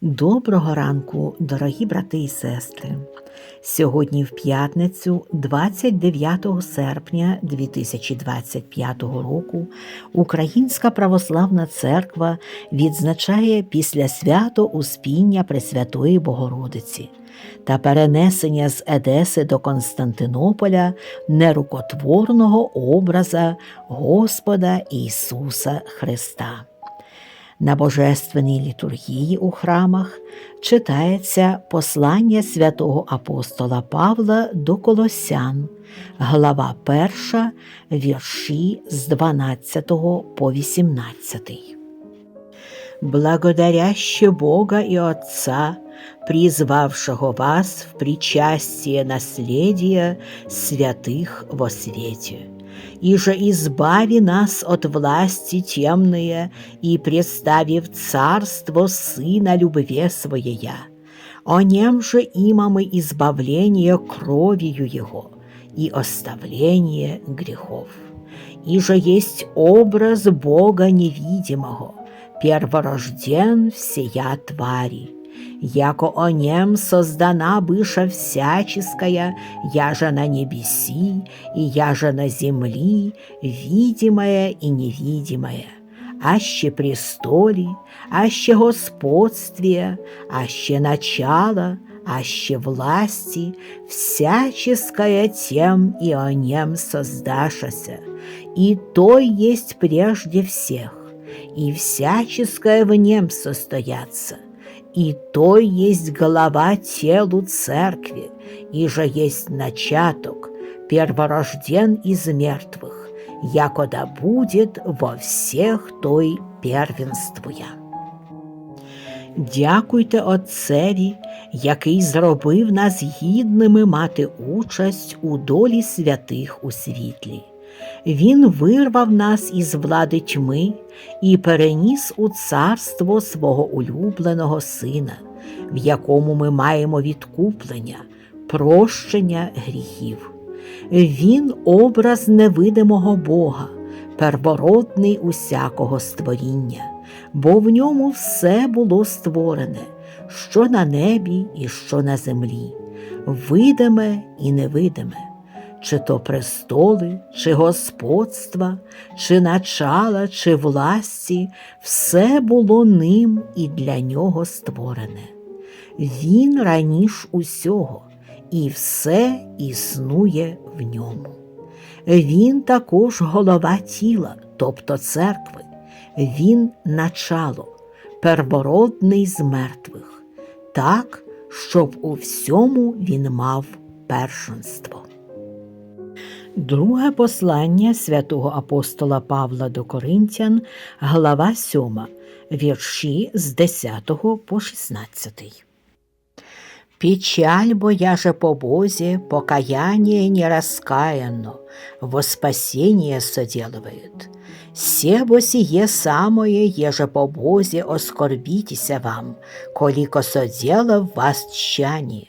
Доброго ранку, дорогі брати і сестри. Сьогодні в п'ятницю, 29 серпня 2025 року, Українська православна церква відзначає після свято Успіння Пресвятої Богородиці та перенесення з Едеси до Константинополя нерукотворного образа Господа Ісуса Христа. На божественній літургії у храмах читається послання святого апостола Павла до Колосян, глава 1, вірші з 12 по 18. Благодаряще Бога и Отца, призвавшего вас в причастие наследия святых во свете, и же избави нас от власти темные и представив царство Сына любви Своея. О нем же имамы избавление кровью Его и оставление грехов. И же есть образ Бога невидимого, перворожден всея твари, яко о нем создана быша всяческая, яже на небеси и яже на земли, видимое и невидимое, аще престоли, аще господствие, аще начало, аще власти, всяческое тем и о нем создашася, и то есть прежде всех, и всяческое в нем состояться, и то есть голова телу церкви, и же есть начаток, перворожден из мертвых, якода будет во всех той первенствуя. Дякуйте Отцеві, який зробив нас гідними мати участь у долі святих у світлі. Він вирвав нас із влади тьми і переніс у царство свого улюбленого Сина, в якому ми маємо відкуплення, прощення гріхів. Він образ невидимого Бога, первородний усякого створіння, бо в ньому все було створене, що на небі і що на землі, видиме і невидиме чи то престоли, чи господства, чи начала, чи власті, все було ним і для нього створене. Він раніш усього, і все існує в ньому. Він також голова тіла, тобто церкви, він начало, первородний з мертвих, так, щоб у всьому він мав першинство. Друге послання святого апостола Павла до Коринтян, глава 7, вірші з 10 по 16. Печаль боя же по Бозе, покаяние не раскаянно, во спасение соделывает. Себо сие самое, еже по Бозе оскорбитеся вам, колико соделав вас тщание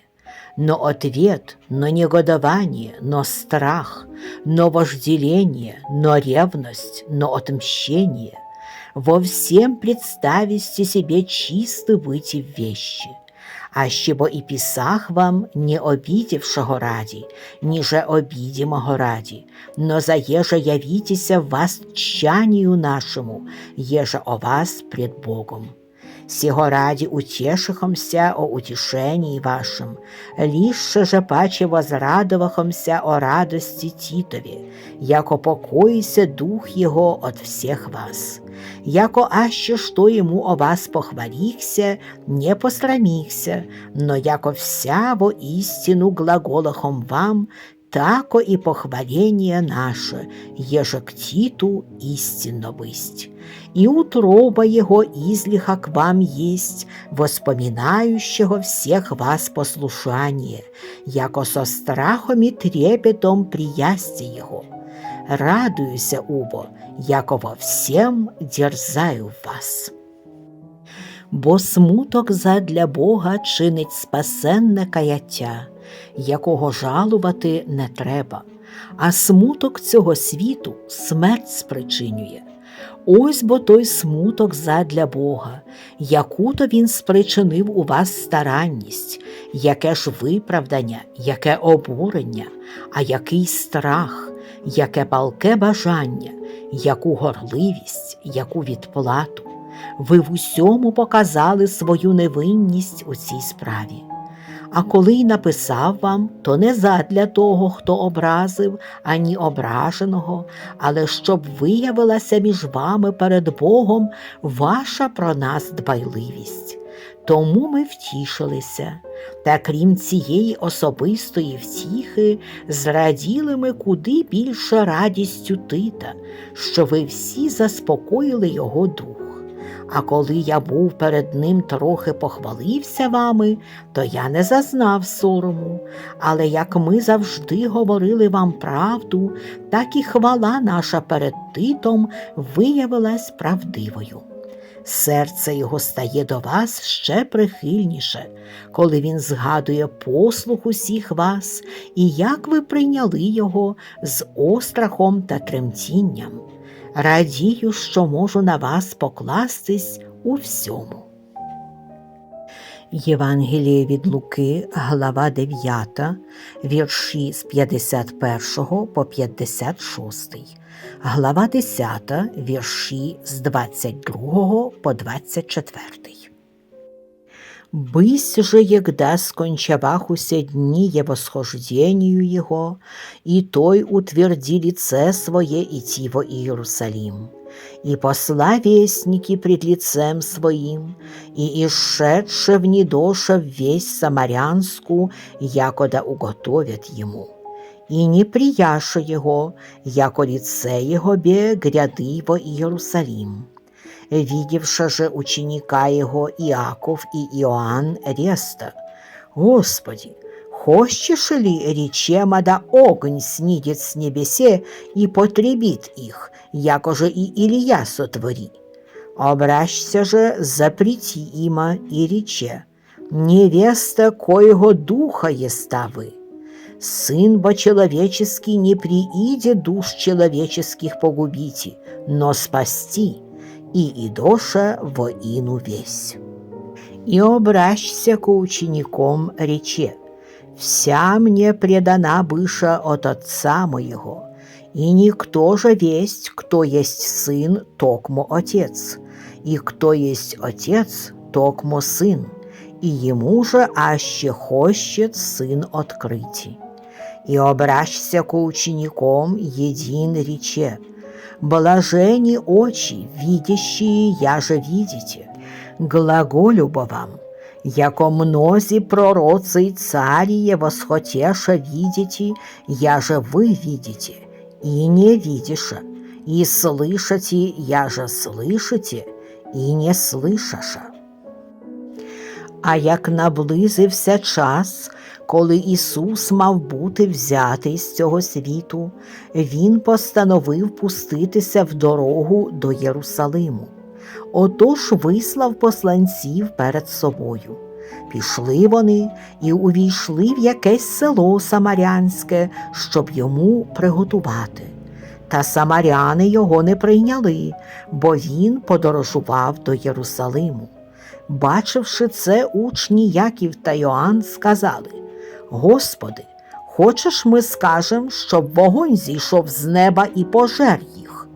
но ответ, но негодование, но страх, но вожделение, но ревность, но отмщение. Во всем представисте себе чисто выйти в вещи. А бо і писах вам не обидевшого раді, ніже обидимого раді, но за еже явитеся вас тщанию нашему, еже о вас пред Богом. Сего ради утешихомся о утешении вашем, лише же паче возрадовахомся о радости Титове, яко покоїся дух Его от всех вас, яко аще что ему о вас похвалихся, не посрамихся, но яко вся во истину глаголахом вам, тако и похваление наше, еже к Титу истинно бысть и утроба его излиха к вам есть, воспоминающего всех вас послушание, яко со страхом и трепетом приясти его. Радуюся, убо, яко во всем дерзаю вас. Бо смуток задля Бога чинить спасенне каяття, якого жалувати не треба, а смуток цього світу смерть спричинює Ось бо той смуток задля Бога, яку то він спричинив у вас старанність, яке ж виправдання, яке обурення, а який страх, яке палке бажання, яку горливість, яку відплату. Ви в усьому показали свою невинність у цій справі. А коли й написав вам, то не задля того, хто образив, ані ображеного, але щоб виявилася між вами перед Богом ваша про нас дбайливість. Тому ми втішилися, та крім цієї особистої втіхи, зраділи ми куди більше радістю Тита, що ви всі заспокоїли його дух. А коли я був перед ним трохи похвалився вами, то я не зазнав сорому. Але як ми завжди говорили вам правду, так і хвала наша перед Титом виявилась правдивою. Серце його стає до вас ще прихильніше, коли він згадує послух усіх вас і як ви прийняли його з острахом та тремтінням. Радію, що можу на вас покластись у всьому. Євангеліє від Луки, глава 9, вірші з 51 по 56, глава 10, вірші з 22 по 24. Бысь же егда скончавахуся дни восхождению его, и той утверди лице свое идти во Иерусалим. И посла вестники пред лицем своим, и исшедше в недоша весь Самарянску, якода уготовят ему. И не прияша его, яко лице его бе гряды во Иерусалим видевши же ученика его Иаков и Иоанн Реста. Господи, хочешь ли речема да огонь снидет с небесе и потребит их, якоже и Илья сотвори? Обращся же, запрети има и рече, невеста коего духа еста вы. Сын бо человеческий не прииде душ человеческих погубите, но спасти – и идоша во ину весь. И обращся к учеником рече, «Вся мне предана быша от отца моего, и никто же весть, кто есть сын, токмо отец, и кто есть отец, токмо сын, и ему же аще хочет сын открытий. И обращся к учеником един рече, Блажени очи, видящие, я же видите. Глаголю бо вам, яко мнози пророцы и царие восхотеша видите, я же вы видите, и не видиша, и слышите, я же слышите, і не слышаша. А як наблизився час, коли Ісус мав бути взятий з цього світу, Він постановив пуститися в дорогу до Єрусалиму. Отож вислав посланців перед собою. Пішли вони і увійшли в якесь село Самарянське, щоб йому приготувати. Та самаряни його не прийняли, бо він подорожував до Єрусалиму. Бачивши це, учні Яків та Йоанн сказали Господи, хочеш ми скажем, щоб вогонь зійшов з неба і пожер їх?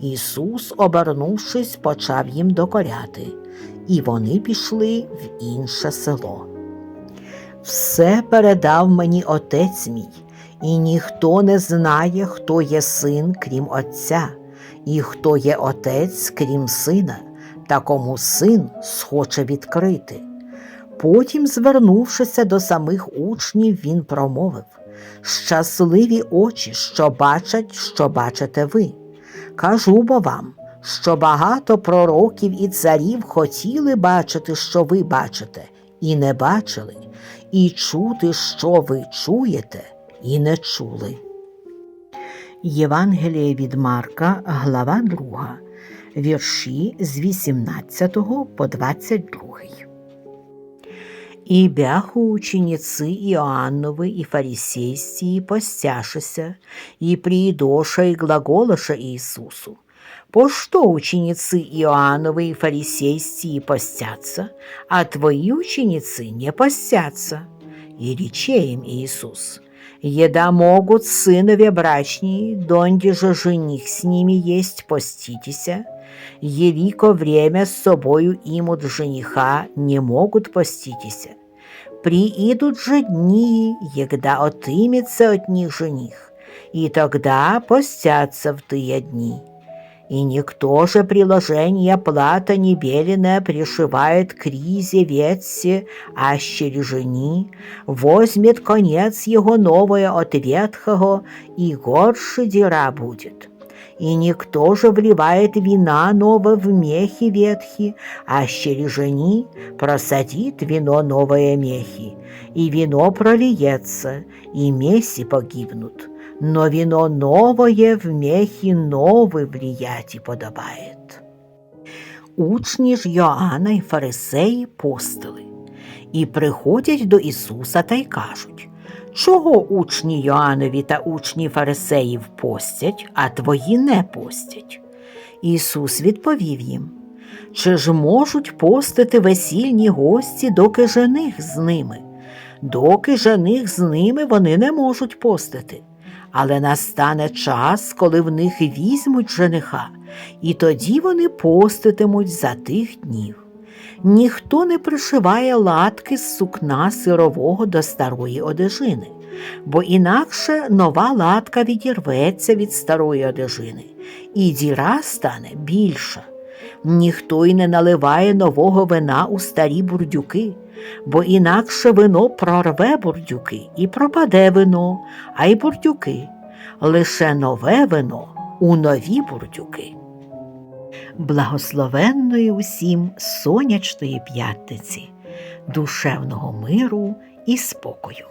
Ісус, обернувшись, почав їм докоряти, і вони пішли в інше село. Все передав мені Отець мій, і ніхто не знає, хто є син, крім Отця, і хто є Отець, крім сина, та кому син схоче відкрити. Потім, звернувшися до самих учнів, він промовив Щасливі очі, що бачать, що бачите ви. Кажу бо вам, що багато пророків і царів хотіли бачити, що ви бачите, і не бачили, і чути, що ви чуєте, і не чули. Євангеліє від Марка, глава 2, вірші з 18 по 22. И бяху ученицы Иоанновы и фарисейские постяшися, и приидоша и глаголоша Иисусу. По что ученицы Иоанновы и фарисейские постятся, а твои ученицы не постятся? И рече им Иисус, еда могут сынове брачние, донде же жених с ними есть поститеся, елико время с собою имут жениха не могут поститеся. Приидут же дни, егда отымется от них жених, и тогда постятся в тые дни. И никто же приложение плата небеленное пришивает к ризе ветси, ащери жени, возьмет конец его новое от ветхого, и горше дира будет. И никто же вливает вина новое в мехи ветхи, ащери жени просадит вино новое мехи, и вино прольется, и меси погибнут. Но вино новое в мехи новый влияти подобает. Учні ж Йоанна й фарисеї постили і приходять до Ісуса та й кажуть, чого учні Йоаннові та учні фарисеїв постять, а твої не постять? Ісус відповів їм, чи ж можуть постити весільні гості, доки жених з ними? Доки жених з ними вони не можуть постити. Але настане час, коли в них візьмуть жениха, і тоді вони поститимуть за тих днів. Ніхто не пришиває латки з сукна сирового до старої одежини, бо інакше нова латка відірветься від старої одежини, і діра стане більша. Ніхто й не наливає нового вина у старі бурдюки, бо інакше вино прорве бурдюки і пропаде вино, а й бурдюки. Лише нове вино у нові бурдюки. Благословенної усім сонячної п'ятниці, душевного миру і спокою.